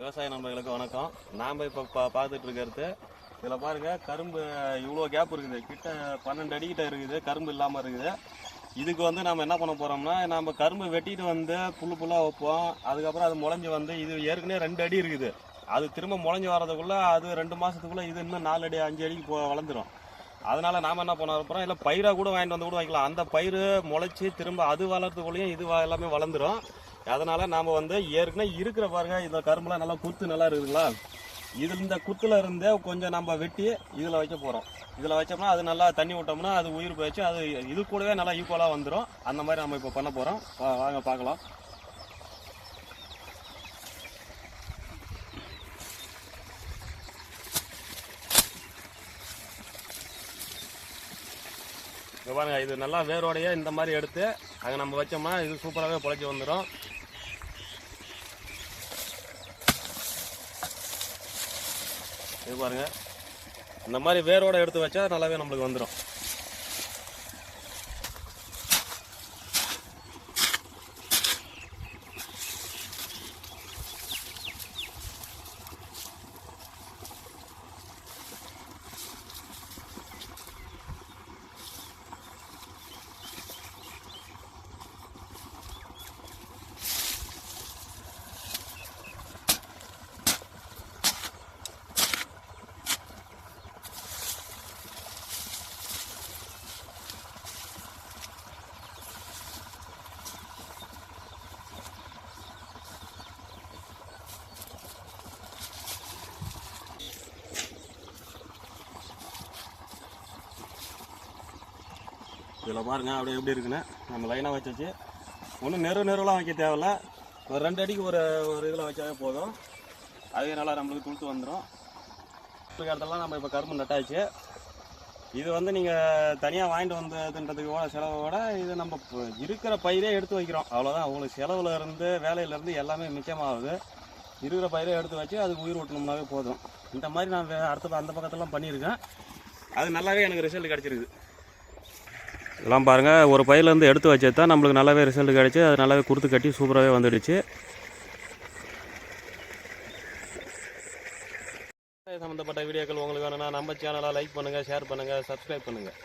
விவசாய நண்பர்களுக்கு வணக்கம். நாம் இப்போ பா பார்த்துட்டு இருக்கிறது இதில் பாருங்க கரும்பு இவ்வளோ கேப் இருக்குது. கிட்ட பன்னெண்டு அடிக்கிட்ட இருக்குது கரும்பு இல்லாமல் இருக்குது. இதுக்கு வந்து நம்ம என்ன பண்ண போகிறோம்னா நம்ம கரும்பு வெட்டிட்டு வந்து புல்லு புல்லாக வைப்போம். அதுக்கப்புறம் அது முளைஞ்சி வந்து இது ஏற்கனவே ரெண்டு அடி இருக்குது. அது திரும்ப முளைஞ்சி வர்றதுக்குள்ளே அது ரெண்டு மாதத்துக்குள்ளே இது இன்னும் நாலு அடி அஞ்சு அடிக்கு போ வளர்ந்துரும். அதனால் நாம் என்ன பண்ண போகிறோம் இல்லை பயிராக கூட வாங்கிட்டு வந்து கூட வைக்கலாம். அந்த பயிர் முளைச்சி திரும்ப அது வளர்றதுக்குள்ளேயும் இது எல்லாமே வளர்ந்துடும் அதனால நாம வந்து ஏற்கனவே இருக்கிற பாருங்க இந்த கரும்புலாம் நல்லா குத்து நல்லா இருக்குதுங்களா? இதில் இந்த குத்துல இருந்தே கொஞ்சம் நம்ம வெட்டி இதில் வைக்க போகிறோம் இதில் வச்சோம்னா அது நல்லா தண்ணி விட்டோம்னா அது உயிர் போயிடுச்சு. அது இது கூடவே நல்லா ஈக்குவலாக வந்துடும் அந்த மாதிரி நம்ம இப்போ பண்ண போகிறோம் வாங்க பார்க்கலாம். இங்க பாருங்க இது நல்லா வேரோடையே இந்த மாதிரி எடுத்து அங்கே நம்ம வச்சோம்னா இது சூப்பராகவே பொழைச்சி வந்துடும் இது பாருங்க. இந்த மாதிரி வேரோட எடுத்து வச்சா நல்லாவே நம்மளுக்கு வந்துடும் இதில் பாருங்க அப்படியே எப்படி இருக்குன்னு. நம்ம லைனாக வச்சாச்சு. ஒன்றும் நெரு நெருலாம் வைக்க தேவையில்ல. ஒரு ரெண்டு அடிக்கு ஒரு ஒரு இதில் வச்சாவே போதும். அதே நல்லா நம்மளுக்கு துளுத்து வந்துடும் இடத்துலலாம் நம்ம இப்போ கரும்பு நட்டாச்சு. இது வந்து நீங்கள் தனியாக வாங்கிட்டு வந்து தின்றதுக்கு கூட இது நம்ம இப்போ இருக்கிற பயிரே எடுத்து வைக்கிறோம். அவ்வளோதான் உங்களுக்கு செலவில் இருந்து வேலையிலேருந்து எல்லாமே மிச்சமாகுது. இருக்கிற பயிரே எடுத்து வச்சு அதுக்கு உயிர் ஊட்டணும்னாவே போதும். இந்த மாதிரி நான் வே- அடுத்த அந்த பக்கத்துலாம் பண்ணியிருக்கேன். அது நல்லாவே எனக்கு ரிசல்ட் கிடச்சிருக்குது. இதெல்லாம் பாருங்கள் ஒரு பயிலேருந்து எடுத்து வச்சது தான் நம்மளுக்கு நல்லாவே ரிசல்ட் கிடச்சி அது நல்லாவே கொடுத்து கட்டி சூப்பராகவே வந்துடுச்சு. சம்மந்தப்பட்ட வீடியோக்கள் உங்களுக்கு வேணும்னா நம்ம சேனலை லைக் பண்ணுங்கள் ஷேர் பண்ணுங்கள் சப்ஸ்கிரைப் பண்ணுங்கள்